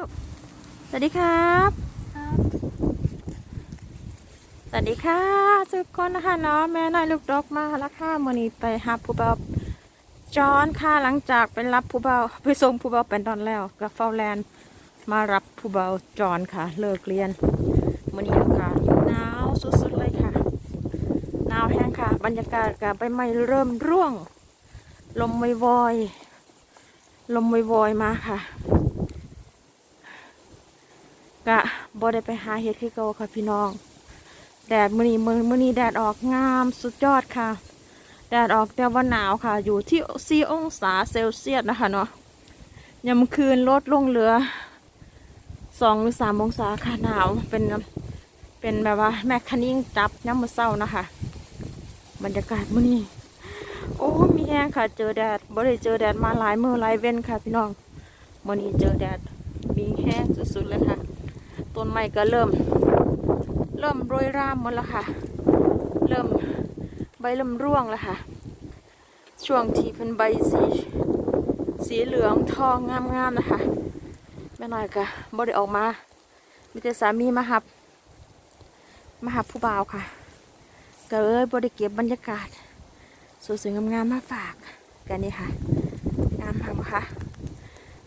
สวัสดีครับสวัสดีค่ะทุกคนนะคะเนาะแม่น้อยลูกดอกมาแล้วค่ะมื่อนี้ไปหาผู้เบาจอนค่ะหลังจากไปรับผู้เบาไปส่งผู้เบาเป็นตอนแล้วกับเฝ้าแลนด์มารับผู้เบาจอนค่ะ เลิกเรียนมื่อนี้อากาศหนาวสุดๆเลยค่ะหนาวแห้งค่ะ บรรยากาศกับใบไม้เริ่มร่วง ลมวอยๆลมวอยๆมาค่ะ กะบ่ได้ไปหาเห็ดคือเก่าค่ะพี่น้อง แดดมื้อนี้มื้อมื้อนี้แดดออกงามสุดยอดค่ะ แดดออกแต่ว่าหนาวค่ะ อยู่ที่ 4 องศาเซลเซียสนะคะเนาะยามคืนลดลงเหลือ2หรือ3องศาค่ะหนาวเป็นเป็นแบบว่าแมคคานิ่งจับย้ำมือเช้านะคะบรรยากาศมื้อนี้โอ้มีแห้งค่ะ เจอแดดบ่ได้เจอแดดมาหลายมือหลายเว้นค่ะ พี่น้องมื้อนี้เจอแดดมีแห้งสุดๆเลยค่ะ ต้นไม้ก็เริ่ม เริ่มโรยรามหมดแล้วค่ะ เริ่มใบเริ่มร่วงแล้วค่ะ ช่วงที่เป็นใบสีสีเหลืองทองงามๆนะคะแม่น้อยก็บ่ได้ออกมามีแต่สามีมาหับมาหับผู้บ่าวค่ะก็เลยบ่ได้เก็บบรรยากาศสวยๆงามๆมาฝากกันนี่ค่ะงามมากค่ะ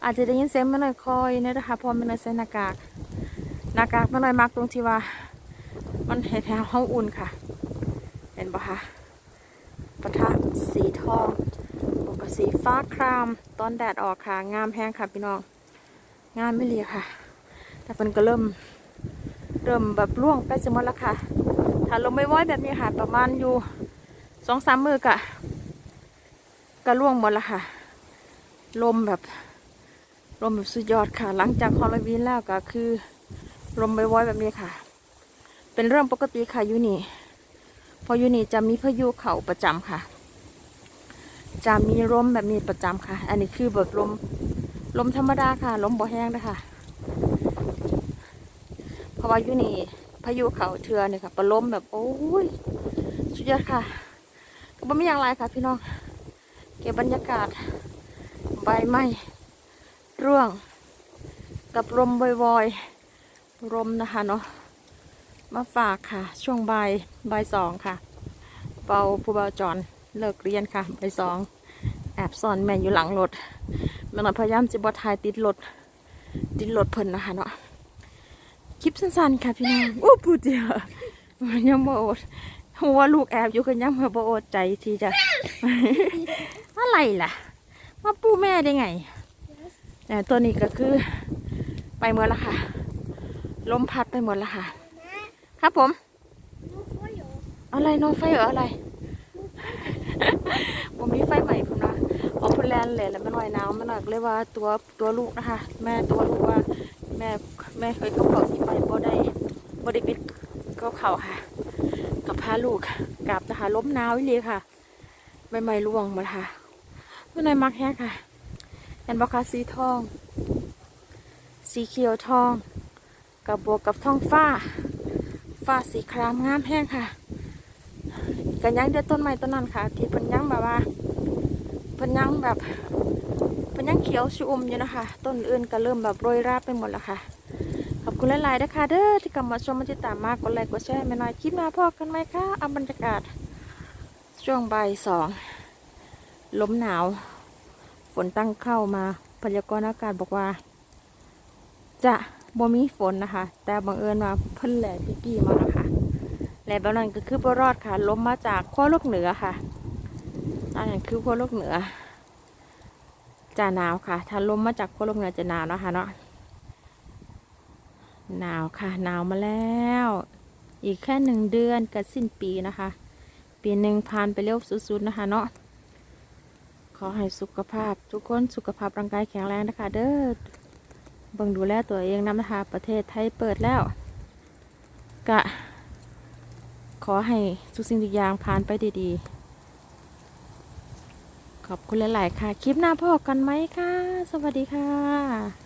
อาจจะได้ยินเสียงแม่น้อยคอยนะคะพอแม่น้อยใส่หน้ากาก หน้ากากมันน้อยมากตรงที่ว่า มันเห็นแถวห้องอุ่นค่ะ เห็นปะคะปะทะสีทองบวกกับสีฟ้าครามตอนแดดออกค่ะ งามแห้งค่ะพี่น้อง งามไม่เลียค่ะ แต่มันก็เริ่ม เริ่มแบบร่วงใกล้จะหมดแล้วค่ะ ถ้าลมไม่ว้อยแบบนี้ค่ะ ประมาณอยู่สองสามมือกะก็ร่วงหมดแล้วค่ะ ลมแบบ ลมแบบสุดยอดค่ะ หลังจากฮอลลวีนแล้วก็คือ ลมไว้ๆแบบนี้ค่ะ เป็นเรื่องปกติค่ะยูนี่พอยูนี่จะมีพายุเข่าประจำค่ะ จะมีลมแบบนี้ประจำค่ะ อันนี้คือแบบลมลมธรรมดาค่ะ ลมบ่แห้งนะคะเพราะว่ายูนี่พายุเข่าเทือเนี่ยค่ะประลมแบบโอ้ยสุดยอดค่ะก็ไม่มีอย่างไรค่ะ พี่น้องเก็บบรรยากาศใบไม้ร่วง กับลมวอยๆ ลมนะคะเนาะมาฝากค่ะ ช่วงบ่ายบ่ายสองค่ะเบาผู้เบาจอนเลิกเรียนค่ะบ่ายสองแอบซ่อนแม่อยู่หลังรถแม่หน่อยพยายามจะบอทายติดรถติดรถเพิ่นนะคะเนาะคลิปสั้นๆค่ะพี่น้องโอ้พูดเดียวมันยังบ่อดหัวลูกแอบอยู่กันยังบ่อดใจทีจะอะไรล่ะมาปูแม่ได้ไงแต่ตัวนี้ก็คือไปหมดแล้วค่ะ ลมพัดไปหมดแล้วค่ะ ครับผม อะไรโนไฟเหรออะไรผมมีไฟใหม่ผมนะออกพลแลนด์เลยแล้วมันหน่อยหนาวมันหน่อยก็เลยว่าตัวตัวลูกนะคะ แม่ตัวลูกว่า แม่แม่เคยกับเขาที่ไปบ่ได้บ่ได้ปิดก็เข่าค่ะ กับพาลูกกลับนะคะล้มหนาวอีเลยค่ะใบไม้ร่วงหมดค่ะม่นายมักแฮกค่ะเห็นบอกค่ะสีทอง สีเขียวทอง กับบวกกับท้องฟ้า ฟ้าสีครามงามแห้งค่ะกันยังเด็ดต้นไม้ต้นนั้นค่ะ ที่เพิ่นยังแบบว่าเพิ่นยังแบบเพิ่นยังเขียวชุ่มอยู่นะคะ ต้นอื่นก็เริ่มแบบโรยราบไปหมดแล้วค่ะ ขอบคุณหลายๆนะคะเด้อที่กลับมาชมมาติดตามมากกดไลค์กดแชร์ไม่น้อยคลิปหน้าพอกันไหมคะเอาบรรยากาศ ช่วงบ่ายสองลมหนาว ฝนตั้งเข้ามาพยากรณ์อากาศบอกว่า จะ บ่มีฝนนะคะ แต่บังเอิญว่าเพิ่นแหล่ที่กี้มาค่ะแหล่แบบนั้นก็คือบ่รอดค่ะล้มมาจากขั้วโลกเหนือค่ะอันนั้นคือขั้วโลกเหนือจะหนาวค่ะ ถ้าลมมาจากขั้วโลกเหนือจะหนาวนะคะเนาะหนาวค่ะ หนาวมาแล้ว อีกแค่หนึ่งเดือนกับสิ้นปีนะคะ ปีหนึ่งผ่านไปเร็วสุดๆนะคะเนาะขอให้สุขภาพ ทุกคนสุขภาพร่างกายแข็งแรงนะคะ เด้อ เบิ่งดูแลตัวเองนำนะคะประเทศไทยเปิดแล้ว กะ ขอให้ทุกสิ่งทุกอย่างผ่านไปดีๆ ขอบคุณหลาย ๆ ค่ะ คลิปหน้าพ่อกันไหมค่ะสวัสดีค่ะ